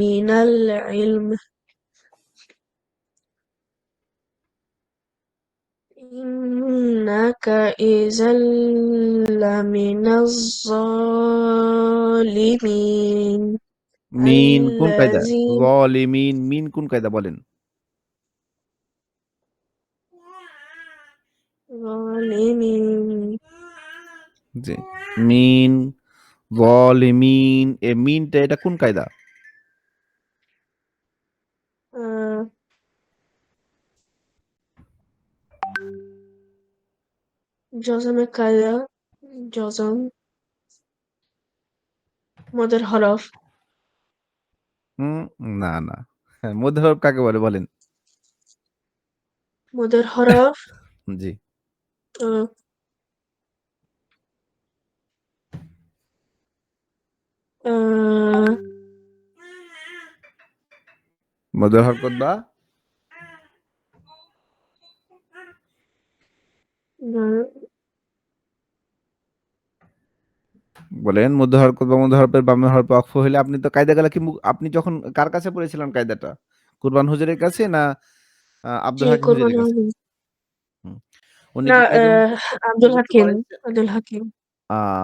من العلم إنك إذا لمن الظالمين মিন কোন কায়দা الذين জালিমিন মিন কোন কায়দা বলেন ظالمين জি মিন জালিমিন এ মিনটা এটা কোন কায়দা جزم كذا جزم مدر حرف হুম না না হ্যাঁ মধ্যহরফ কাকে বলে বলেন مدر حرف জি آه آه মধ্যহরফ কতবা বলেন মধ্যহরফ কতবা মধ্যহরফের বামে হরফ অক্ষ হলে আপনি তো কায়দা গেলা কি আপনি যখন কার কাছে পড়েছিলেন কায়দাটা? কুরবান হুজুরের কাছে না আব্দুল হাকিম হুজুরের কাছে? উনি আব্দুল হাকিম আব্দুল হাকিম।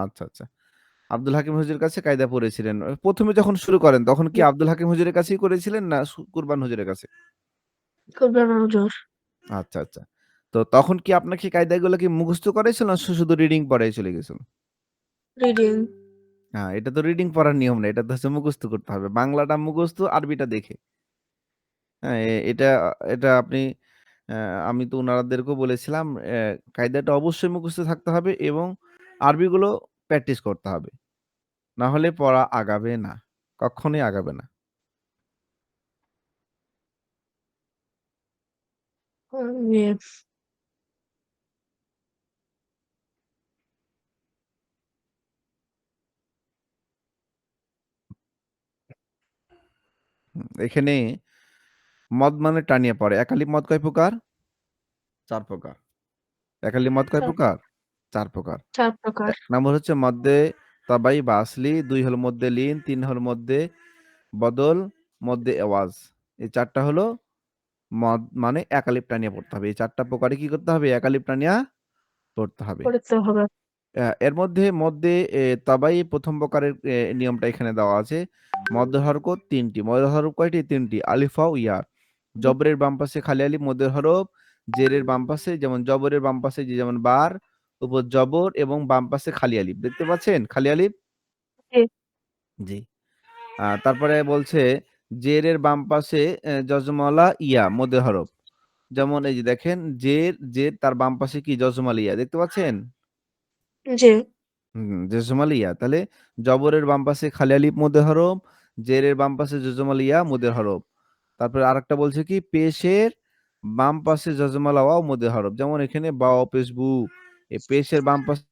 আচ্ছা আচ্ছা। আব্দুল হাকিম হুজুরের কাছে কায়দা পড়েছিলেন। প্রথমে যখন শুরু করেন তখন কি আব্দুল হাকিম হুজুরের কাছেই করেছিলেন না কুরবান হুজুরের কাছে? কোরবান হুজুর। আচ্ছা আচ্ছা। তো তখন কি আপনাকে কায়দাগুলো কি মুখস্থ করাইছিল না শুধু রিডিং পড়াই চলে গেছিল? রিডিং হ্যাঁ এটা তো রিডিং পড়ার নিয়ম না এটা তো হচ্ছে মুখস্থ করতে হবে। বাংলাটা মুখস্থ আরবিটা দেখে। হ্যাঁ এ- এটা এটা আপনি আহ, আমি তো ওনারাদেরকেও বলেছিলাম আহ, কায়দাটা অবশ্যই মুখস্থ থাকতে হবে এবং আরবিগুলো প্র্যাকটিস করতে হবে। না হলে পড়া আগাবে না কখনোই আগাবে না। ইয়ে, এখানে মদ মানে টানিয়ে পড়ে। একালিপ মদ কয় প্রকার? চার প্রকার। একালিপ মদ কয় প্রকার? চার প্রকার। চার প্রকার। এক নম্বর হচ্ছে মধ্যে তাবাই বা আসলি দুই হলো মধ্যে লিন তিন হলো মধ্যে বদল মধ্যে আওয়াজ এই চারটা হলো মদ মানে একালিপ টানিয়া পড়তে হবে। এই চারটা প্রকারে কি করতে হবে? একালিপ টানিয়া পড়তে হবে। পড়তে হবে। এর মধ্যে মধ্যে এ, তাবাই প্রথম প্রকারের এ, নিয়মটা এখানে দেওয়া আছে। মধ্য হরফ তিনটি মধ্য হরফ কয়টি? তিনটি। আলিফা ইয়া। জবরের বাম পাশে খালি আলিফ মধ্য হরফ। জেরের বাম পাশে যেমন জবরের বাম পাশে যে যেমন বার উপর জবর এবং বাম পাশে খালি আলিফ। দেখতে পাচ্ছেন? খালি আলিফ? জি। তারপরে বলছে জেরের বাম পাশে জজমলা ইয়া মধ্য হরফ। যেমন এই যে দেখেন জের জের তার বাম পাশে কি? জজমাল ইয়া। দেখতে পাচ্ছেন? জি। হুম, তাহলে জবরের বাম পাশে খালি আলিপ মধ্যে হরফ জেরের বাম পাশে জজমাল মধ্যে হরফ তারপরে আরেকটা বলছে কি পেশের বাম পাশে জজমালাওয়া মধ্যে হরফ যেমন এখানে বাও পেশবু এই পেশের বাম পাশে